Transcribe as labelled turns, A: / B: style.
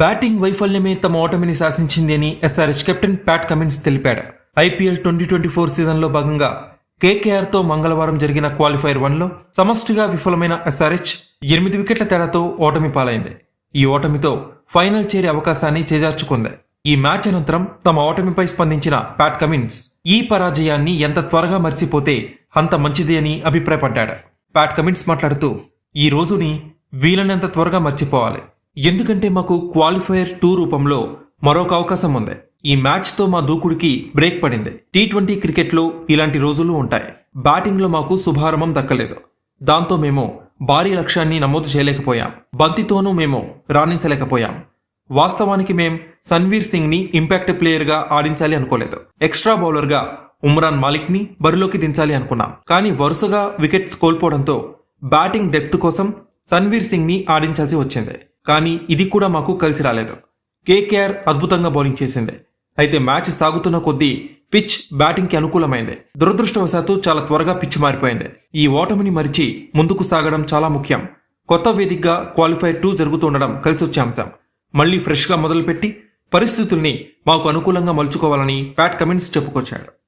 A: Batting వైఫల్యమే తమ ఓటమిని శాసించింది అని ఎస్ఆర్హెచ్ కెప్టెన్ ప్యాట్ కమిన్స్ తెలిపాడు. ఐపీఎల్ ట్వంటీ ట్వంటీ ఫోర్ సీజన్లో భాగంగా కేకేఆర్తో మంగళవారం జరిగిన క్వాలిఫైర్ వన్లో సమష్టిగా విఫలమైన ఎస్ఆర్హెచ్ ఎనిమిది వికెట్ల తేడాతో ఓటమి పాలైంది. ఈ ఓటమితో ఫైనల్ చేరే అవకాశాన్ని చేజార్చుకుంది. ఈ మ్యాచ్ అనంతరం తమ ఓటమిపై స్పందించిన ప్యాట్ కమిన్స్ ఈ పరాజయాన్ని ఎంత త్వరగా మర్చిపోతే అంత మంచిది అని అభిప్రాయపడ్డాడు. ప్యాట్ కమిన్స్ మాట్లాడుతూ ఈ రోజుని వీలైనంత త్వరగా మర్చిపోవాలి. ఎందుకంటే మాకు క్వాలిఫైయర్ టూ రూపంలో మరొక అవకాశం ఉంది. ఈ మ్యాచ్తో మా దూకుడికి బ్రేక్ పడింది. టీ ట్వంటీ క్రికెట్లో ఇలాంటి రోజులు ఉంటాయి. బ్యాటింగ్లో మాకు శుభారంభం దక్కలేదు. దాంతో మేము భారీ లక్ష్యాన్ని నమోదు చేయలేకపోయాం. బంతితోనూ మేము రాణించలేకపోయాం. వాస్తవానికి మేం సన్వీర్ సింగ్ని ఇంపాక్ట్ ప్లేయర్గా ఆడించాలి అనుకోలేదు. ఎక్స్ట్రా బౌలర్గా ఉమ్రాన్ మాలిక్ని బరిలోకి దించాలి అనుకున్నాం. కానీ వరుసగా వికెట్స్ కోల్పోవడంతో బ్యాటింగ్ డెప్త్ కోసం సన్వీర్ సింగ్ని ఆడించాల్సి వచ్చింది. కానీ ఇది కూడా మాకు కలిసి రాలేదు. కేకేఆర్ అద్భుతంగా బౌలింగ్ చేసింది. అయితే మ్యాచ్ సాగుతున్న కొద్దీ పిచ్ బ్యాటింగ్కి అనుకూలమైంది. దురదృష్టవశాత్తు చాలా త్వరగా పిచ్ మారిపోయింది. ఈ ఓటమిని మరిచి ముందుకు సాగడం చాలా ముఖ్యం. కొత్త వేదికగా క్వాలిఫైర్ టూ జరుగుతుండడం కలిసొచ్చే అంశం. మళ్ళీ ఫ్రెష్గా మొదలుపెట్టి పరిస్థితుల్ని మాకు అనుకూలంగా మలుచుకోవాలని ప్యాట్ కమిన్స్ చెప్పుకొచ్చాడు